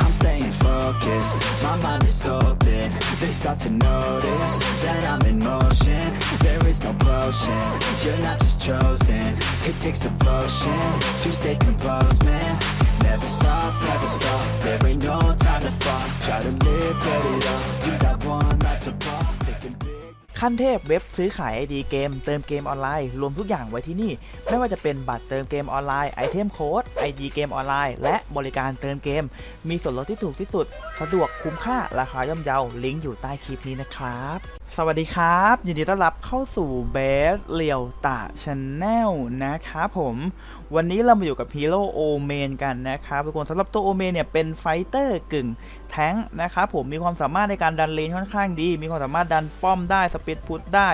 I'm staying focused, my mind is open. They start to notice that I'm in motion. There is no potion, you're not just chosen. It takes devotion to stay composed, man. Never stop, never stop. There ain't no time to fall. Try to live, get it up. You got one life to pop. ขั้นเทพเว็บซื้อขาย ID เกม เติมเกมออนไลน์ รวมทุกอย่างไว้ที่นี่ ไม่ว่าจะเป็นบัตรเติมเกมออนไลน์ไอเทมโค้ด ID เกมออนไลน์ และบริการเติมเกม มีส่วนลดที่ถูกที่สุด สะดวกคุ้มค่าราคาย่อมเยาลิงก์อยู่ใต้คลิปนี้นะครับ สวัสดีครับ ยินดีต้อนรับเข้าสู่เบสเลียวตาชาแนลนะครับผม วันนี้เรามาอยู่กับฮีโร่โอเมนกันนะครับทุกคนสำหรับตัวโอเมนเนี่ยเป็นไฟเตอร์กึ่งแท้งค์นะครับผมมีความสามารถในการดันเลนค่อนข้างดี มีความสามารถดันป้อมได้สปีดพุทได้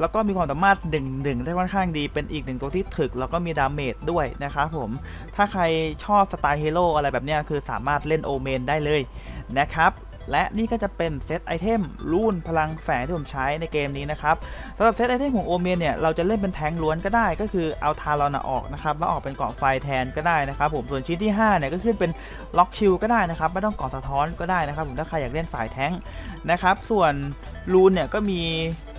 แล้วก็มีความสามารถดึงดึงได้ค่อนข้างดีเป็นอีกหนึ่งตัวที่ถึก แล้วก็มีดาเมจด้วยนะครับผมถ้าใครชอบสไตล์ฮีโร่อะไรแบบนี้คือสามารถเล่นโอเมนได้เลยนะครับ และนี่ก็จะเป็นเซตไอเทมรุ่นพลังแฝงที่ผมใช้ในเกมนี้นะครับสำหรับเซตไอเทมของโอเมนเนี่ยเราจะเล่นเป็นแทงล้วนก็ได้ก็คือเอาทารอนออกนะครับแล้วออกเป็นเกาะไฟแทนก็ได้นะครับผมส่วนชิ้นที่5เนี่ยก็ขึ้นเป็นล็อกชิลก็ได้นะครับไม่ต้องเกาะสะท้อนก็ได้นะครับผมถ้าใครอยากเล่นสายแทงนะครับส่วนรูนเนี่ยก็มี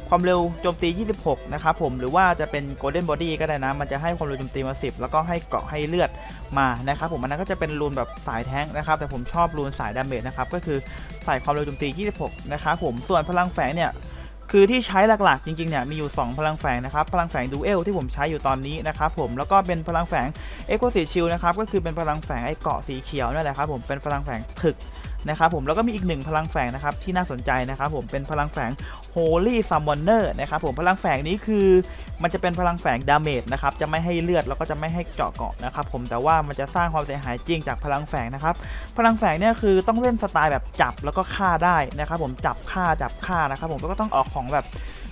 ความเร็วโจมตี 26 นะครับผม หรือว่าจะเป็น Golden Body ก็ได้นะ มันจะให้ความเร็วโจมตีมา 10 แล้วก็ให้เกาะให้เลือดมานะครับผม อันนั้นก็จะเป็นรูนแบบสายแท้งนะครับ แต่ผมชอบรูนสายดาเมจนะครับ ก็คือใส่ความเร็วโจมตี 26 นะครับผม ส่วนพลังแฝงเนี่ยคือที่ใช้หลักๆ จริงๆ เนี่ยมีอยู่ 2 พลังแฝงนะครับ พลังแฝงดูเอลที่ผมใช้อยู่ตอนนี้นะครับผมแล้วก็เป็นพลังแฝงเอ็กโคสีชิลนะครับก็คือเป็นพลังแฝงไอ้เกาะสีเขียวนั่นแหละครับผมเป็นพลังแฝงถึก นะครับผมแล้วก็มีอีกหนึ่งพลังแฝงนะครับที่น่าสนใจนะครับผมเป็นพลังแฝง Holy Summoner นะครับผมพลังแฝงนี้คือมันจะเป็นพลังแฝงดาเมจนะครับจะไม่ให้เลือดแล้วก็จะไม่ให้เจาะเกาะนะครับผมแต่ว่ามันจะสร้างความเสียหายจริงจากพลังแฝงนะครับพลังแฝงเนี่ยคือต้องเล่นสไตล์แบบจับแล้วก็ฆ่าได้นะครับผมจับฆ่าจับฆ่านะครับผมแล้วก็ต้องออกของแบบ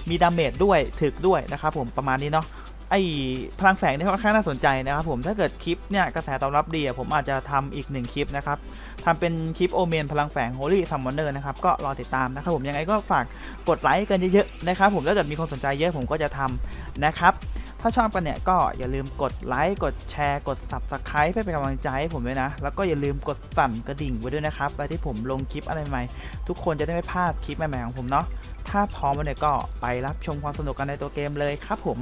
มีดาเมจด้วยถึกด้วยนะครับผมประมาณนี้เนาะ ไอพลังแฝงนี่ค่อนข้างน่าสนใจนะครับผมถ้าเกิดคลิปเนี่ยกระแสตอบรับดีผมอาจจะทำอีกหนึ่งคลิปนะครับทำเป็นคลิปโอเมนพลังแฝง Holy Summoner นะครับก็รอติดตามนะครับผมยังไงก็ฝากกดไลค์กันเยอะๆนะครับผมถ้าเกิดมีคนสนใจเยอะผมก็จะทำนะครับถ้าชอบกันเนี่ยก็อย่าลืมกดไลค์กดแชร์กด Subscribe เพื่อเป็นกำลังใจให้ผมด้วยนะ แล้วก็อย่าลืมกดสั่นกระดิ่งไว้ด้วยนะครับเวลาที่ผมลงคลิปอะไรใหม่ ทุกคนจะได้ไม่พลาดคลิปใหม่ๆของผมเนาะถ้าพร้อมแล้วเนี่ยก็ไปรับชมความสนุกกันในตัวเกมเลยครับผม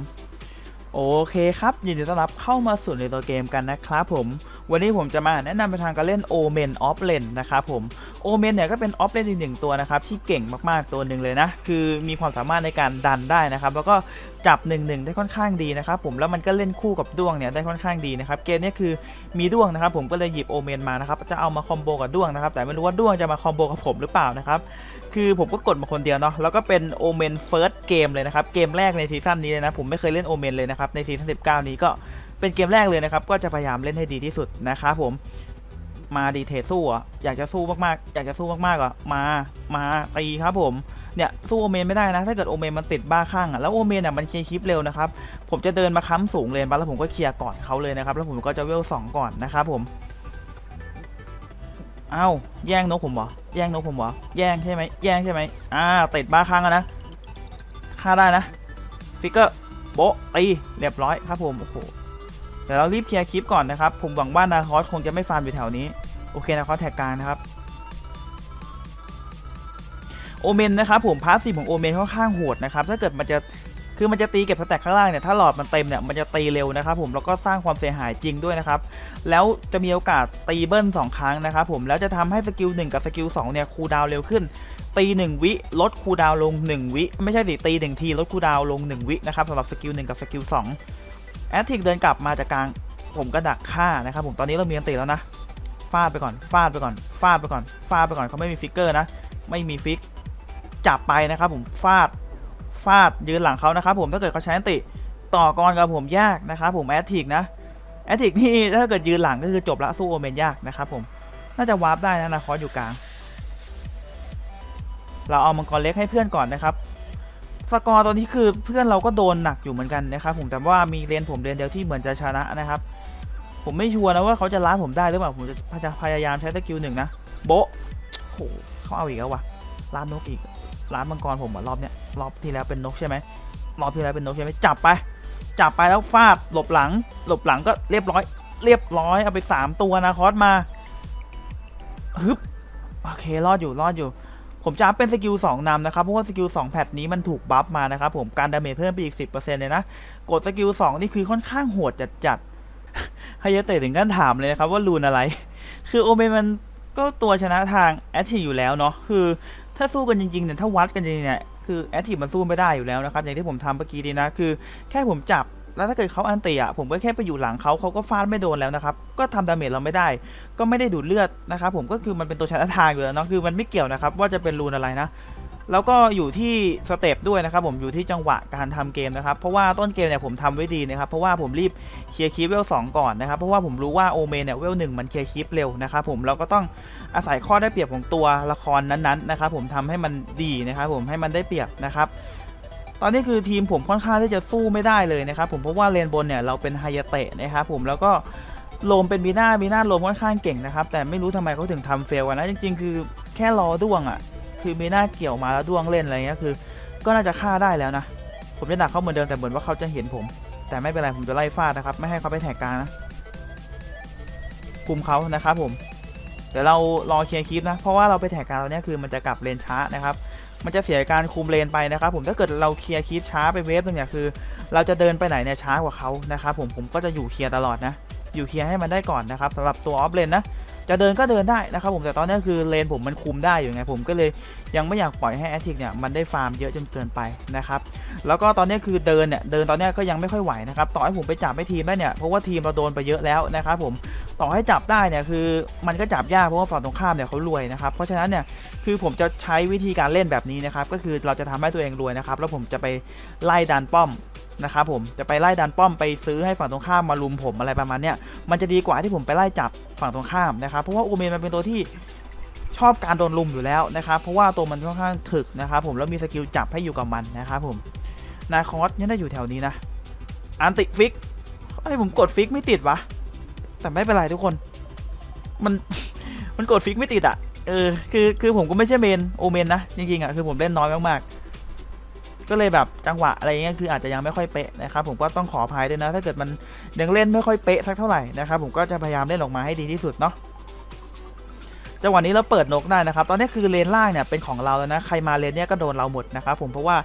โอเคครับ ยินดีต้อนรับเข้ามาสู่ในตัวเกมกันนะครับผม วันนี้ผมจะมาแนะนำไปทางการเล่น Omen of l a n นะครับผม Omen เนี่ยก็เป็น of Lane อีกหนึ่งตัวนะครับที่เก่งมากๆตัวหนึ่งเลยนะ คือมีความสามารถในการดันได้นะครับ แล้วก็จับ1นึได้ค่อนข้างดีนะครับผมแล้วมันก็เล่นคู่กับด้วงเนี่ยได้ค่อนข้างดีนะครับเกมนี้คือมีด้วงนะครับผมก็เลยหยิบโอเมนมานะครับจะเอามาคอมโบกับด้วงนะครับแต่ไม่รู้ว่าด้วงจะมาคอมโบกับผมหรือเปล่านะครับคือผมก็กดมาคนเดียวเนาะแล้วก็เป็นโอเมนเฟิร์สเกมเลยนะครับเกมแรกในซีซั่นนี้เลยนะผมไม่เคยเล่นโอเมนเลยนะครับในซีซั่น19 นี้ก็ เป็นเกมแรกเลยนะครับ ก็จะพยายามเล่นให้ดีที่สุดนะครับผมมาดีเทสู้อะอยากจะสู้มากๆ อยากจะสู้มากๆอะมา มาตีครับผม เนี่ยสู้โอเมนไม่ได้นะ ถ้าเกิดโอเมนมันติดบ้าข้างอะ แล้วโอเมนอะมันเคลียร์คลิปเร็วนะครับ ผมจะเดินมาค้ำสูงเลยปแล้วผมก็เคลียร์ก่อนเขาเลยนะครับ แล้วผมก็จะเวลสองก่อนนะครับผม เอ้าแย่งนกผมเหรอ แย่งนกผมเหรอ แย่งใช่ไหมแย่งใช่ไหมอ่าติดบ้าข้างอะนะ ฆ่าได้นะ ฟิกเกอร์โบตีเรียบร้อยครับผม โอ้โห เดี๋ยวเรารีบเคลียร์คลิปก่อนนะครับ ผมหวังว่านาคอสคงจะไม่ฟาร์มอยู่แถวนี้ โอเคนาคอสแท็กกลางนะครับ โอเมนนะครับผมพาสซีฟของโอเมนค่อนข้างโหดนะครับ ถ้าเกิดมันจะคือมันจะตีเก็บสแต็กข้างล่างเนี่ย ถ้าหลอดมันเต็มเนี่ย มันจะตีเร็วนะครับผม แล้วก็สร้างความเสียหายจริงด้วยนะครับ แล้วจะมีโอกาสตีเบิ้ล2 ครั้งนะครับผม แล้วจะทำให้สกิล1กับสกิล2เนี่ยคูลดาวน์เร็วขึ้น ตี 1 วิลดคูลดาวน์ลง 1 วิ ไม่ใช่สิตี1ทีลดคูลดาวน์ลง 1 วินะครับสำหรับสกิล1กับสกิล2 แอตทิกเดินกลับมาจากกลาง ผมก็ดักฆ่านะครับผมตอนนี้เรามีอันติแล้วนะฟาดไปก่อนฟาดไปก่อนฟาดไปก่อนฟาดไปก่อนเขาไม่มีฟิกเกอร์นะ ไม่มีฟิกจับไปนะครับผมฟาดฟาดยืนหลังเขานะครับผมถ้าเกิดเขาใช้อันติต่อกรกับผมยากนะครับผมแอตทิกนะแอตทิกนี่ถ้าเกิดยืนหลังก็คือจบละสู้โอเมนยากนะครับผมน่าจะวาร์ปได้นะนาคอสอยู่กลาง เราเอามังกรเล็กให้เพื่อนก่อนนะครับ สกอร์ตอนนี้คือเพื่อนเราก็โดนหนักอยู่เหมือนกันนะครับผมแต่ว่ามีเลนผมเลนเดียวที่เหมือนจะชนะนะครับ ผมไม่ชัวร์นะว่าเขาจะล้าผมได้หรือเปล่าผมจะพยายามใช้สกิลหนึ่งนะโบโหเขาเอาอีกแล้ววะร้านนกอีกร้านมังกรผมอรอบเนี้ยรอบที่แล้วเป็นนกใช่ไหมรอบที่แล้วเป็นนกใช่ไหมจับไป จับไปแล้วฟาดหลบหลัง หลบหลังก็เรียบร้อย เรียบร้อยเอาไปสามตัวนะคอสมาฮึบโอเครอดอยู่รอดอยู่ ผมจะอัพเป็นสกิล2นำนะครับ เพราะว่าสกิล2แพทนี้มันถูกบัฟมานะครับผมการดาเมจเพิ่มไปอีก 10%เลยนะ กดสกิล2นี่คือค่อนข้างโหดจัดจัดๆไฮยเตะถึงกันถามเลยนะครับว่ารูนอะไร คือโอเมนมันก็ตัวชนะทางแอตทีอยู่แล้วเนาะคือถ้าสู้กันจริงๆเนี่ยถ้าวัดกันจริงเนี่ยคือแอตทีมันสู้ไม่ได้อยู่แล้วนะครับอย่างที่ผมทำเมื่อกี้ดีนะคือ แค่ผมจับ แล้วถ้าเกิดเขาอันติอะผมก็แค่ไปอยู่หลังเขาเขาก็ฟาดไม่โดนแล้วนะครับ ก็ทำดาเมจเราไม่ได้ ก็ไม่ได้ดูดเลือดนะครับผมก็คือมันเป็นตัวชนะทางอยู่แล้วเนาะคือมันไม่เกี่ยวนะครับว่าจะเป็นรูนอะไรนะแล้วก็อยู่ที่สเต็ปด้วยนะครับผมอยู่ที่จังหวะการทำเกมนะครับ เพราะว่าต้นเกมเนี่ยผมทำไว้ดีนะครับ เพราะว่าผมรีบเคลียร์คีปเวลสองก่อนนะครับ เพราะว่าผมรู้ว่าโอเมนเนี่ยเวลหนึ่งมันเคลียร์คีปเร็วนะครับผมเราก็ต้องอาศัยข้อได้เปรียบของตัวละครนั้นๆนะครับผมทำให้มันดีนะครับผมให้มันได้เปรียบนะครับ ตอนนี้คือทีมผมค่อนข้างที่จะสู้ไม่ได้เลยนะครับผมเพราะว่าเลนบนเนี่ยเราเป็นไฮยเตะนะครับผมแล้วก็โลมเป็นบีน่าบีน่าโลมค่อนข้างเก่งนะครับแต่ไม่รู้ทำไมเขาถึงทำเฟลกันนะจริง ๆ คือแค่รอด้วงอะคือบีน่าเกี่ยวมาแล้วด้วงเล่นอะไรเงี้ยคือ ก็น่าจะฆ่าได้แล้วนะ ผมจะดักเขาเหมือนเดิมแต่เหมือนว่าเขาจะเห็นผม แต่ไม่เป็นไรผมจะไล่ฟาดนะครับไม่ให้เขาไปแท็กกลางนะคุมเขานะครับผม เดี๋ยวเรารอเคลียร์คลิปนะ เพราะว่าเราไปแท็กการตอนเนี้ยคือมันจะกลับเลนช้านะครับ มันจะเสียการคุมเลนไปนะครับผมถ้าเกิดเราเคลียร์คลิปช้าไปเวฟนึงเนี่ยคือ เราจะเดินไปไหนเนี่ยช้ากว่าเขานะครับผมผมก็จะอยู่เคลียร์ตลอดนะ อยู่เคลียร์ให้มันได้ก่อนนะครับสำหรับตัวออฟเลนนะ จะเดินก็เดินได้นะครับผมแต่ตอนนี้คือเลนผมมันคุมได้อยู่ไงผมก็เลยยังไม่อยากปล่อยให้แอติกเนี่ยมันได้ฟาร์มเยอะจนเกินไปนะครับแล้วก็ตอนนี้คือเดินเนี่ยเดินตอนนี้ก็ยังไม่ค่อยไหวนะครับต่อให้ผมไปจับให้ทีมได้เนี่ยเพราะว่าทีมเราโดนไปเยอะแล้วนะครับผมต่อให้จับได้เนี่ยคือมันก็จับยากเพราะว่าฝั่งตรงข้ามเนี่ยเขารวยนะครับเพราะฉะนั้นเนี่ยคือผมจะใช้วิธีการเล่นแบบนี้นะครับก็คือเราจะทำให้ตัวเองรวยนะครับแล้วผมจะไปไล่ดันป้อม นะครับผมจะไปไล่ดันป้อมไปซื้อให้ฝั่งตรงข้ามมาลุมผมอะไรประมาณเนี้ยมันจะดีกว่าที่ผมไปไล่จับฝั่งตรงข้ามนะครับเพราะว่าโอเมนมันเป็นตัวที่ชอบการโดนลุมอยู่แล้วนะครับเพราะว่าตัวมันค่อนข้างถึกนะครับผมแล้วมีสกิลจับให้อยู่กับมันนะครับผมนาคอสเนี่ยน่าอยู่แถวนี้นะอันติฟิกไอ้ผมกดฟิกไม่ติดวะแต่ไม่เป็นไรทุกคน มันมันกดฟิกไม่ติดอะเออคือคือผมก็ไม่ใช่เมนโอเมนนะจริงๆอะคือผมเล่นน้อยมากๆ ก็เลยแบบจังหวะอะไรเงี้ยคืออาจจะยังไม่ค่อยเป๊ะนะครับผมก็ต้องขออภัยด้วยนะถ้าเกิดมันยังเล่นไม่ค่อยเป๊ะสักเท่าไหร่นะครับผมก็จะพยายามเล่นออกมาให้ดีที่สุดเนาะจังหวะนี้เราเปิดนกได้นะครับ ตอนนี้คือเลนล่างเนี่ยเป็นของเราแล้วนะ ใครมาเลนเนี่ยก็โดนเราหมดนะครับผม เพราะว่า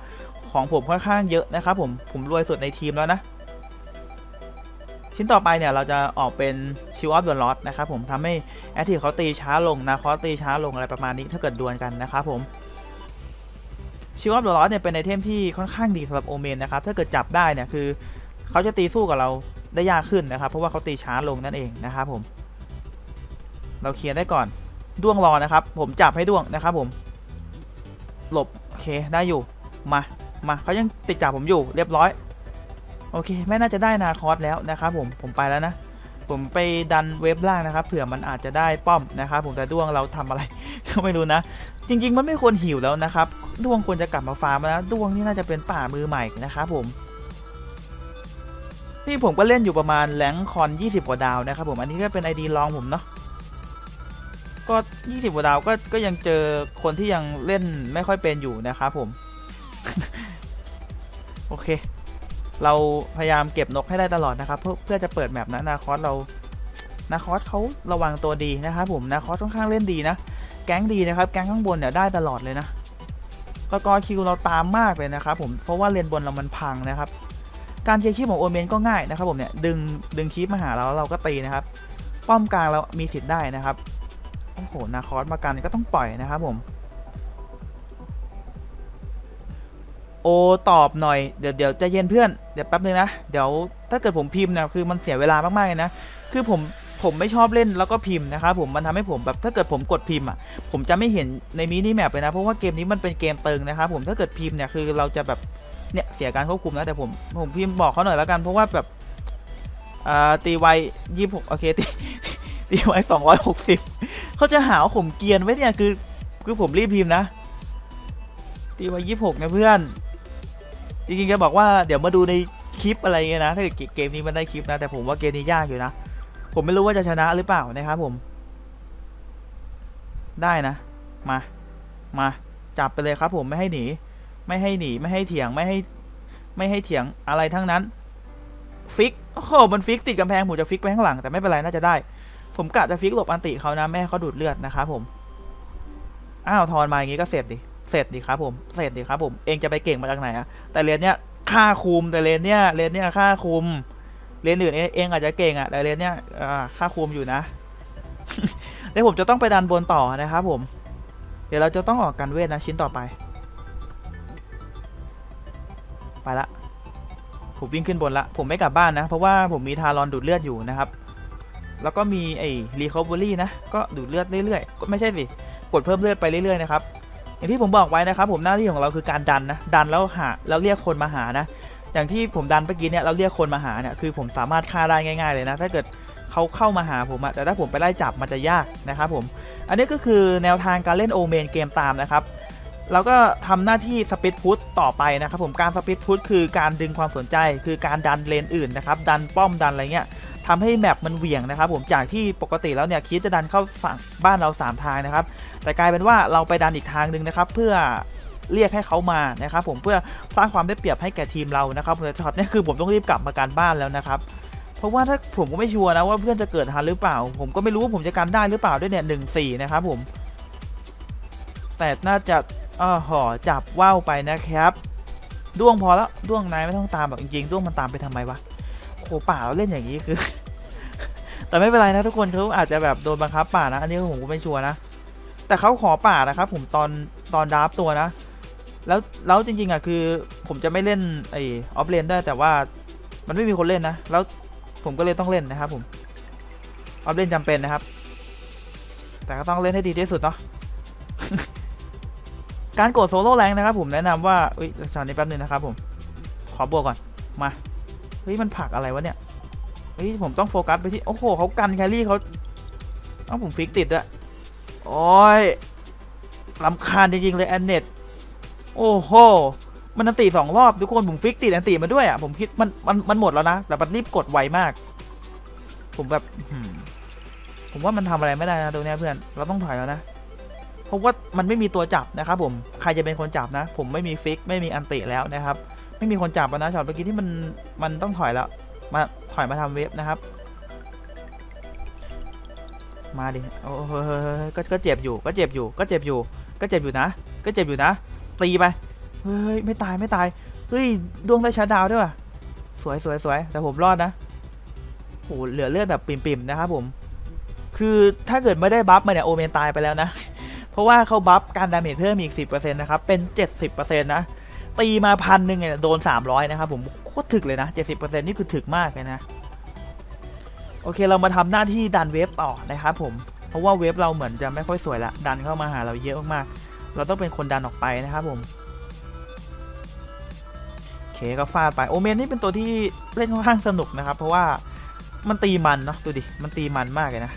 ของผมค่อนข้างเยอะนะครับผม ผมรวยสุดในทีมแล้วนะ ชิ้นต่อไปเนี่ยเราจะออกเป็นชิวออฟดอะลอตนะครับผมทำให้แอคทีฟเขาตีช้าลงนะคอสตีช้าลงอะไรประมาณนี้ถ้าเกิดดวลกันนะครับผม ชิวออฟเดอะลอสเนี่ยเป็นไอเทมที่ค่อนข้างดีสำหรับโอเมนนะครับถ้าเกิดจับได้เนี่ยคือเขาจะตีสู้กับเราได้ยากขึ้นนะครับ เพราะว่าเขาตีช้าลงนั่นเองนะครับผม เราเคลียร์ได้ก่อนด้วงรอนะครับ ผมจับให้ด้วงนะครับ ผม หลบโอเคได้อยู่มามาเขายังติดจับผมอยู่เรียบร้อย โอเคไม่น่าจะได้นาคอสแล้วนะครับผมผมไปแล้วนะผมไปดันเว็บล่างนะครับเผื่อมันอาจจะได้ป้อมนะครับผมแต่ด้วงเราทำอะไรก็ไม่รู้นะ จริง ๆ มันไม่ควรหิวแล้วนะครับดวงควรจะกลับมาฟาร์มแล้วดวงนี่น่าจะเป็นป่ามือใหม่นะครับผมนี่ผมก็เล่นอยู่ประมาณแรงคอน 20 กว่าดาวนะครับผมอันนี้ก็เป็นไอดีลองผมเนาะก็ 20 กว่าดาวก็ก็ยังเจอคนที่ยังเล่นไม่ค่อยเป็นอยู่นะครับผม โอเค เราพยายามเก็บนกให้ได้ตลอดนะครับ เพื่อเพื่อจะเปิดแมปนะนาคอสเรานาคอสเขาระวังตัวดีนะครับผมนาคอสค่อนข้างเล่นดีนะ แก๊งดีนะครับ แก๊งข้างบนเนี่ยได้ตลอดเลยนะสกอคิวเราตามมากเลยนะครับผมเพราะว่าเลนบนเรามันพังนะครับ การเชียคีปของโอเมนก็ง่ายนะครับผมเนี่ยดึงดึงคีปมาหาเราแล้วเราก็ตีนะครับ ป้อมกลางเรามีสิทธิ์ได้นะครับโอ้โหนาคอสมากันก็ต้องปล่อยนะครับผมโอตอบหน่อยเดี๋ยวเดี๋ยวจะเย็นเพื่อนเดี๋ยวแป๊บนึงนะเดี๋ยวถ้าเกิดผมพิมพ์เนี่ยคือมันเสียเวลามากๆเลยนะคือผม ผมไม่ชอบเล่นแล้วก็พิมพ์นะครับผมมันทำให้ผมแบบถ้าเกิดผมกดพิมพ์อะผมจะไม่เห็นในมินิแมปเลยนะเพราะว่าเกมนี้มันเป็นเกมเติงนะครับผมถ้าเกิดพิมพ์เนี่ยคือเราจะแบบเนี่ยเสียการควบคุมนะแต่ผมผมพิมพ์บอกเขาหน่อยแล้วกันเพราะว่าแบบอ่าตีไวยี่หกโอเคตีตีไวสองร้อยหกสิบเขาจะหาว่าผมเกียนไว้เนี่ยคือคือผมรีบพิมพ์นะ ตีไวยี่หกนะเพื่อนจริงๆจะบอกว่าเดี๋ยวมาดูในคลิปอะไรเงี้ยนะถ้าเกิดเกมนี้มันได้คลิปนะแต่ผมว่าเกมนี้ยากอยู่นะ ผมไม่รู้ว่าจะชนะหรือเปล่านะครับผม ได้นะ มา มา จับไปเลยครับ ผมไม่ให้หนี ไม่ให้หนี ไม่ให้เถียง ไม่ให้ ไม่ให้เถียงอะไรทั้งนั้น ฟิก โอ้โห มันฟิกติดกำแพง ผมจะฟิกไปข้างหลัง แต่ไม่เป็นไร น่าจะได้ ผมกะจะฟิกหลบอันติเขานะไม่เขาดูดเลือดนะครับผม อ้าว ทอนมาอย่างงี้ก็เสร็จดิ เสร็จดิครับผม เสร็จดิครับผม เองจะไปเก่งมาจากไหนอะแต่เลนเนี้ยค่าคุม แต่เลนเนี้ยเลนเนี้ยค่าคุม เลนอื่นเองอาจจะเก่งอะแต่เลนเนี้ยอ่าค่าคุมอยู่นะเดี๋ยวผมจะต้องไปดันบนต่อนะครับผม เดี๋ยวเราจะต้องออกกันเวทนะชิ้นต่อไป ไปละ ผมวิ่งขึ้นบนละ ผมไม่กลับบ้านนะ เพราะว่าผมมีทารอนดูดเลือดอยู่นะครับ แล้วก็มีไอ้รีคอเวอรี่นะ ก็ดูดเลือดเรื่อยๆ ก็ไม่ใช่สิ กดเพิ่มเลือดไปเรื่อยๆนะครับ อย่างที่ผมบอกไว้นะครับ ผมหน้าที่ของเราคือการดันนะ ดันแล้วหาแล้วเรียกคนมาหานะ อย่างที่ผมดันเมื่อกี้เนี่ยเราเรียกคนมาหาเนี่ยคือผมสามารถฆ่าได้ง่าย ๆ เลยนะ ถ้าเกิดเขาเข้ามาหาผมอะแต่ถ้าผมไปไล่จับมันจะยากนะครับผม อันนี้ก็คือแนวทางการเล่นโอเมนเกมตามนะครับเราก็ทำหน้าที่สปิดพุทต่อไปนะครับผมการสปิดพุทคือการดึงความสนใจ คือการดันเลนอื่นนะครับดันป้อมดันอะไรเงี้ยทำให้แมปมันเหวี่ยงนะครับผมจากที่ปกติแล้วเนี่ยคิดจะดันเข้าฝั่งบ้านเรา 3 ทางนะครับแต่กลายเป็นว่าเราไปดันอีกทางหนึ่งนะครับเพื่อ เรียกให้เขามานะครับผมเพื่อสร้างความได้เปรียบให้แก่ทีมเรานะครับแต่ช็อตนี้คือผมต้องรีบกลับมาการบ้านแล้วนะครับเพราะว่าถ้าผมก็ไม่ชัวร์นะว่าเพื่อนจะเกิดทันหรือเปล่า ผมก็ไม่รู้ว่าผมจะกันได้หรือเปล่าด้วยเนี่ยหนึ่งสี่นะครับผม แต่น่าจะอ้อห่อจับว่าวไปนะครับด้วงพอแล้วด้วงนายไม่ต้องตามหรอกจริงๆด้วงมันตามไปทำไมวะโอ้โหป่าเราเล่นอย่างนี้คือ แต่ไม่เป็นไรนะทุกคนเขาอาจจะแบบโดนบังคับป่านะ อันนี้ผมก็ไม่ชัวร์นะ แต่เขาขอป่านะครับ ผมตอนตอนดราฟตัวนะ แล้วแล้วจริงๆอะคือผมจะไม่เล่นไอออฟเลนได้แต่ว่ามันไม่มีคนเล่นนะ แล้วผมก็เลยต้องเล่นนะครับผมออฟเลนจำเป็นนะครับ แต่ก็ต้องเล่นให้ดีที่สุดเนาะการกดโซโล่แรงนะครับผมแนะนำว่าเอ้ยชอนนี้แป๊บนึงนะครับผมขอบวกก่อนมาเฮ้ยมันผักอะไรวะเนี่ยเฮ้ยผมต้องโฟกัสไปที่โอ้โหเขากันแครี่เขาเอ้าผมฟิกติดอะโอ้ยลำคาญจริงๆเลยแอนเน็ต โอ้โห มันอันตีสองรอบทุกคนผมฟิกติดอันตีมาด้วยอะผมคิดมันมันมันหมดแล้วนะ แต่มันรีบกดไวมาก ผมแบบผมว่ามันทำอะไรไม่ได้นะตรงนี้เพื่อน เราต้องถอยแล้วนะ เพราะว่ามันไม่มีตัวจับนะครับผม ใครจะเป็นคนจับนะ ผมไม่มีฟิกไม่มีอันติแล้วนะครับ ไม่มีคนจับแล้วนะช็อตเมื่อกี้ที่มันมันต้องถอยแล้ว มาถอยมาทำเวฟนะครับ มาดิ โอ้โหก็เจ็บอยู่ ก็เจ็บอยู่ ก็เจ็บอยู่ ก็เจ็บอยู่นะ ก็เจ็บอยู่นะ ตีไปเฮ้ยไม่ตายไม่ตายเฮ้ยดวงได้ชาดาวด้วยว่ะสวยสวยสวยแต่ผมรอดนะโหเหลือเลือดแบบปิ่มๆนะครับผม คือถ้าเกิดไม่ได้บัฟมาเนี่ยโอเมนตายไปแล้วนะ เพราะว่าเขาบัฟการดาเมจเพิ่มอีก 10%นะครับ เป็น 70%นะ ตีมาพันหนึ่งเนี่ยโดน 300 นะครับผม โคตรถึกเลยนะ 70%นี่คือถึกมากเลยนะ โอเคเรามาทำหน้าที่ดันเวฟต่อนะครับผม เพราะว่าเวฟเราเหมือนจะไม่ค่อยสวยละ ดันเข้ามาหาเราเยอะมากๆ เราต้องเป็นคนดันออกไปนะครับผมโอเคก็ฟาดไปโอเมนนี่เป็นตัวที่เล่นค่อนข้างสนุกนะครับ เพราะว่ามันตีมันเนาะดูดิมันตีมันมากเลยนะ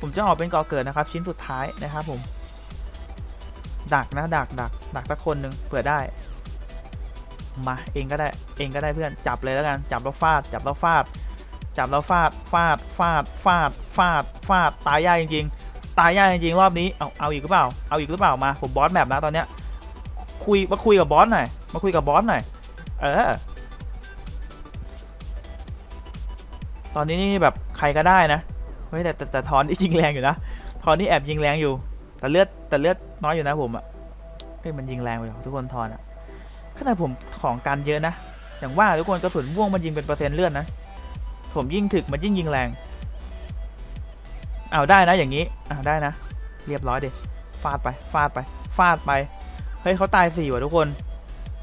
ผมจะออกเป็นก่อเกิดนะครับ ชิ้นสุดท้ายนะครับผม ดักนะดักดักดักสักคนหนึ่งเผื่อได้มาเองก็ได้เองก็ได้เพื่อนจับเลยแล้วกันจับแล้วฟาด จับแล้วฟาด จับแล้วฟาดฟาดฟาดฟาดฟาดฟาดตายยากจริงๆ ตายยากจริงๆรอบนี้เอาเอาอีกหรือเปล่าเอาอีกหรือเปล่ามาผมบอสแมปนะตอนเนี้ยคุยมาคุยกับบอสหน่อยมาคุยกับบอสหน่อยเออตอนนี้นี่แบบใครก็ได้นะเฮ้ยแต่แต่แต่ทอนนี่ยิงแรงอยู่นะทอนนี่แอบยิงแรงอยู่ แต่เลือดแต่เลือดน้อยอยู่นะผมอะเฮ้ยมันยิงแรงไปทุกคนทอนอะขนาดผมของกันเยอะนะอย่างว่าทุกคนกระสุนม่วงมันยิงเป็นเปอร์เซ็นต์เลือดนะผมยิ่งถึกมันยิ่งยิงแรง เอาได้นะอย่างนี้อ่าได้นะ เรียบร้อยดิฟาดไปฟาดไปฟาดไปเฮ้ยเขาตายสี่ว่ะทุกคน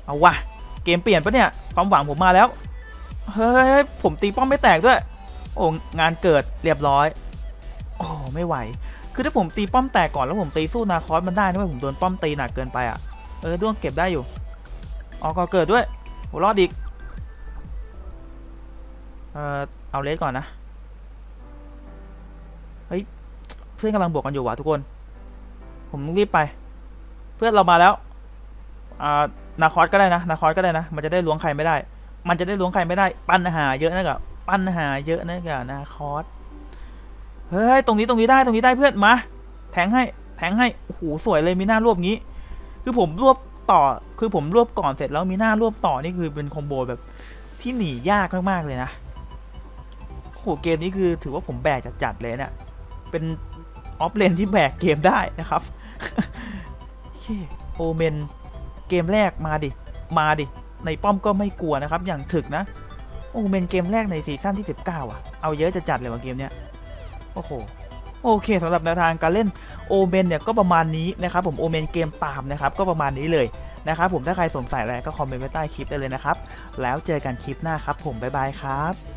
เอาวะเกมเปลี่ยนปะเนี่ยความหวังผมมาแล้วเฮ้ยผมตีป้อมไม่แตกด้วย โอ้งานเกิดเรียบร้อย โอ้ไม่ไหว คือถ้าผมตีป้อมแตกก่อนแล้วผมตีสู้นาคอสมันได้นะเว้ยผมโดนป้อมตีหนักเกินไปอะเออด้วงเก็บได้อยู่ออกก็เกิดด้วยโหรอดอีกเออเอาเลสก่อนนะ เพื่อนกำลังบวกกันอยู่ว่ะทุกคน ผมรีบไป เพื่อนเรามาแล้วอ่านาคอสก็ได้นะนาคอสก็ได้นะ มันจะได้ล้วงใครไม่ได้ มันจะได้ล้วงใครไม่ได้ ปัญหาเยอะนะกับปัญหาเยอะนะกับนาคอสเฮ้ยตรงนี้ตรงนี้ได้ตรงนี้ได้เพื่อนมา แทงให้แทงให้โอ้โหสวยเลยมีหน้ารวบงี้ คือผมรวบต่อคือผมรวบก่อนเสร็จแล้วมีหน้ารวบต่อนี่คือเป็นคอมโบแบบที่หนียากมากๆเลยนะโอ้โหเกมนี้คือถือว่าผมแบกจัดๆเลยเนี่ยเป็น ออฟเลนที่แบกเกมได้นะครับโอเมนเกมแรกมาดิ มาดิ ในป้อมก็ไม่กลัวนะครับ อย่างถึกนะ โอเมนเกมแรกในซีซั่นที่ 19 อะ เอาเยอะจะจัดเลยว่ะเกมเนี้ย โอ้โห โอเคสำหรับแนวทางการเล่นโอเมนเนี่ยก็ประมาณนี้นะครับผมโอเมนเกมตามนะครับ ก็ประมาณนี้เลยนะครับผมถ้าใครสงสัยอะไรก็คอมเมนต์ไว้ใต้คลิปได้เลยนะครับ แล้วเจอกันคลิปหน้าครับผม บ๊ายบายครับ